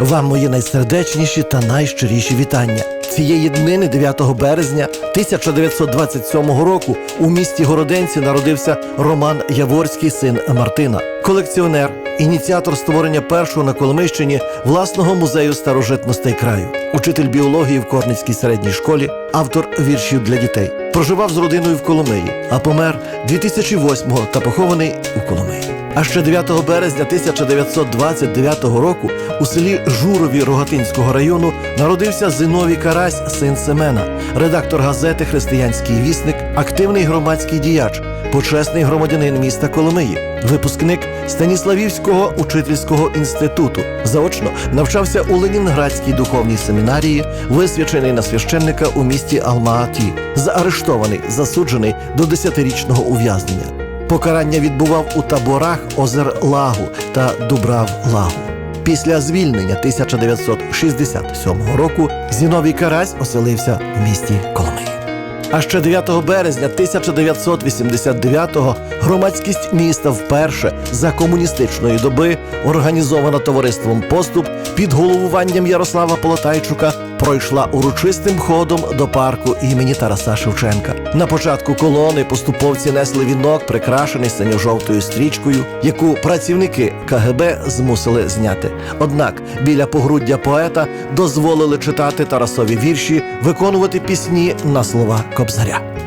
Вам мої найсердечніші та найщиріші вітання. Цієї днини, 9 березня 1927 року, у місті Городенці народився Роман Яворський, син Мартина, колекціонер, ініціатор створення першого на Коломийщині власного музею старожитностей краю, учитель біології в Корницькій середній школі, автор віршів для дітей. Проживав з родиною в Коломиї, а помер 2008-го та похований у Коломиї. А ще 9 березня 1929 року у селі Журові Рогатинського району народився Зиновій Карась, син Семена, редактор газети Християнський вісник, активний громадський діяч, почесний громадянин міста Коломиї, випускник Станіславівського учительського інституту. Заочно навчався у Ленінградській духовній семінарії, висвячений на священника у місті Алма-Аті, заарештований, засуджений до 10-річного ув'язнення. Покарання відбував у таборах озер Лагу та Дубрав Лагу. Після звільнення 1967 року Зіновій Карась оселився в місті Коломиї. А ще 9 березня 1989-го громадськість міста вперше за комуністичної доби, організована товариством Поступ під головуванням Ярослава Полотайчука, пройшла урочистим ходом до парку імені Тараса Шевченка. На початку колони поступовці несли вінок, прикрашений синьо-жовтою стрічкою, яку працівники КГБ змусили зняти. Однак біля погруддя поета дозволили читати Тарасові вірші, виконувати пісні на слова Кобзаря.